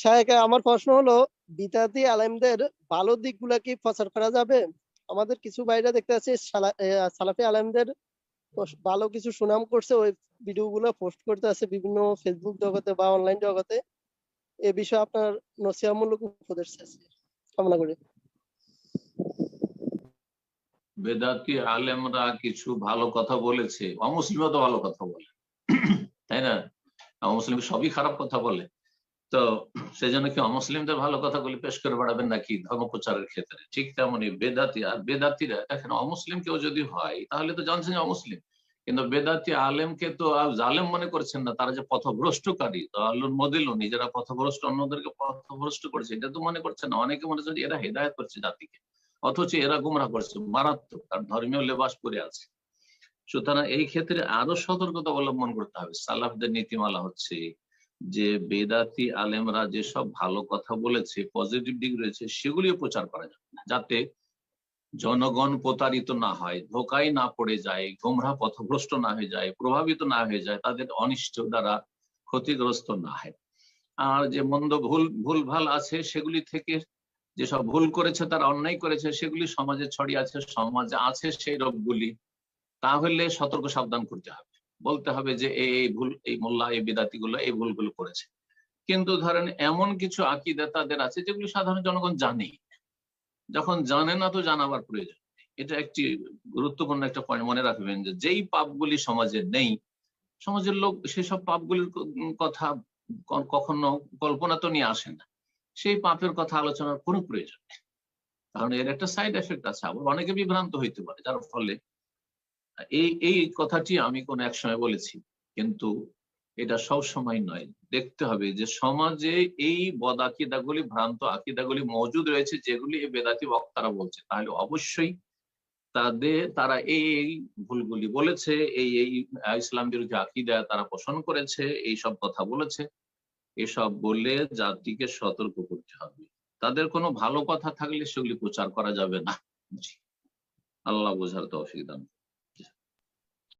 শায়েখ, আমার প্রশ্ন হলো বিদাতি আলেমদের ভালো দিকগুলা কি প্রচার করা যাবে? আমাদের কিছু ভাইরা দেখতে আছে সালাফি আলেমদের ভালো কিছু সুনাম করছে, ওই ভিডিও গুলো পোস্ট করতে আছে বিভিন্ন ফেসবুক জগতে বা অনলাইন জগতে। এ বিষয়ে আপনার নসিহামূলক উপদেশ আছে। কামনা করি। বেদাতি আলেমরা কিছু ভালো কথা বলেছে, অমুসলিমও তো ভালো কথা বলে। তাই না? অমুসলিম সবই খারাপ কথা বলে। তো সেই জন্য কি অমুসলিমদের ভালো কথাগুলি পেশ করে বেড়াবেন নাকি ধর্ম প্রচারের ক্ষেত্রে? ঠিক তেমনই বেদাতি, আর বেদাতিরা, দেখেন অমুসলিম কেউ যদি হয়, তাহলে তো জানছেন অমুসলিম। কিন্তু বেদাতি আলেমকে তো জালেম মনে করছেন না, তারা যে পথভ্রষ্টকারী। তো আল্লুর মদিল নিজেরা পথভ্রষ্ট, অন্যদেরকে পথভ্রষ্ট করছে, এটা তো মনে করছে না। অনেকে মনে করছে এরা হেদায়ত করছে জাতিকে, অথচ এরা গুমরা করছে, মারাত্মক আর ধর্মীয় লেবাস পরে আছে। সুতরাং এই ক্ষেত্রে আরও সতর্কতা অবলম্বন করতে হবে। সালাফদের নীতিমালা হচ্ছে যে বেদাতি আলেমরা যেসব ভালো কথা বলেছে পজিটিভ দিক রয়েছে, সেগুলিও প্রচার করা যাবে না। যাতে জনগণ প্রতারিত না হয় ধোকায় না পড়ে যায়, গোমরা পথভ্রষ্ট না হয়ে যায়, প্রভাবিত না হয়ে যায়, তাদের অনিষ্ট দ্বারা ক্ষতিগ্রস্ত না হয়। আর যে মন্দ ভুল ভুল ভালো আছে, সেগুলি থেকে যেসব ভুল করেছে, তারা অন্যায় করেছে, সেগুলি সমাজে ছড়িয়ে আছে, সমাজে আছে সেই রোগগুলি, তাহলে সতর্ক সাবধান করতে হবে। বলতে হবে যে এই ভুল, এই মোল্লা, এই বিদাতি গুলো এই ভুলগুলো করেছে। কিন্তু ধরেন এমন কিছু আকিদা তাদের আছে যেগুলো সাধারণ জনগণ জানে। যখন জানে না তো জানাবার প্রয়োজন এটা একটি গুরুত্বপূর্ণ একটা পয়েন্ট মনে রাখবেন যে যেই পাপগুলি সমাজে নেই, সমাজের লোক সেসব পাপগুলির কথা কখনো কল্পনা তো নিয়ে আসে না। সেই পাপের কথা আলোচনার কোনো প্রয়োজন নেই। কারণ এর একটা সাইড এফেক্ট আছে। আবার অনেকে বিভ্রান্ত হইতে পারে। যার ফলে এই এই কথাটি আমি কোন এক সময় বলেছি, কিন্তু এটা সব সময় নয়। দেখতে হবে যে সমাজে এই বদ আকিদাগুলি, ভ্রান্ত আকিদাগুলি মজুদ রয়েছে, যেগুলি এই বেদাতি বক্তারা বলছে। তাহলে অবশ্যই তাদের, তারা এই এই ভুলগুলি বলেছে, এই এই ইসলাম বিরোধী আকিদা তারা পোষণ করেছে, এই সব কথা বলেছে। এসব বলে জাতিকে সতর্ক করতে হবে। তাদের কোনো ভালো কথা থাকলে সেগুলি প্রচার করা যাবে না। আল্লাহ বোঝার তৌফিক দান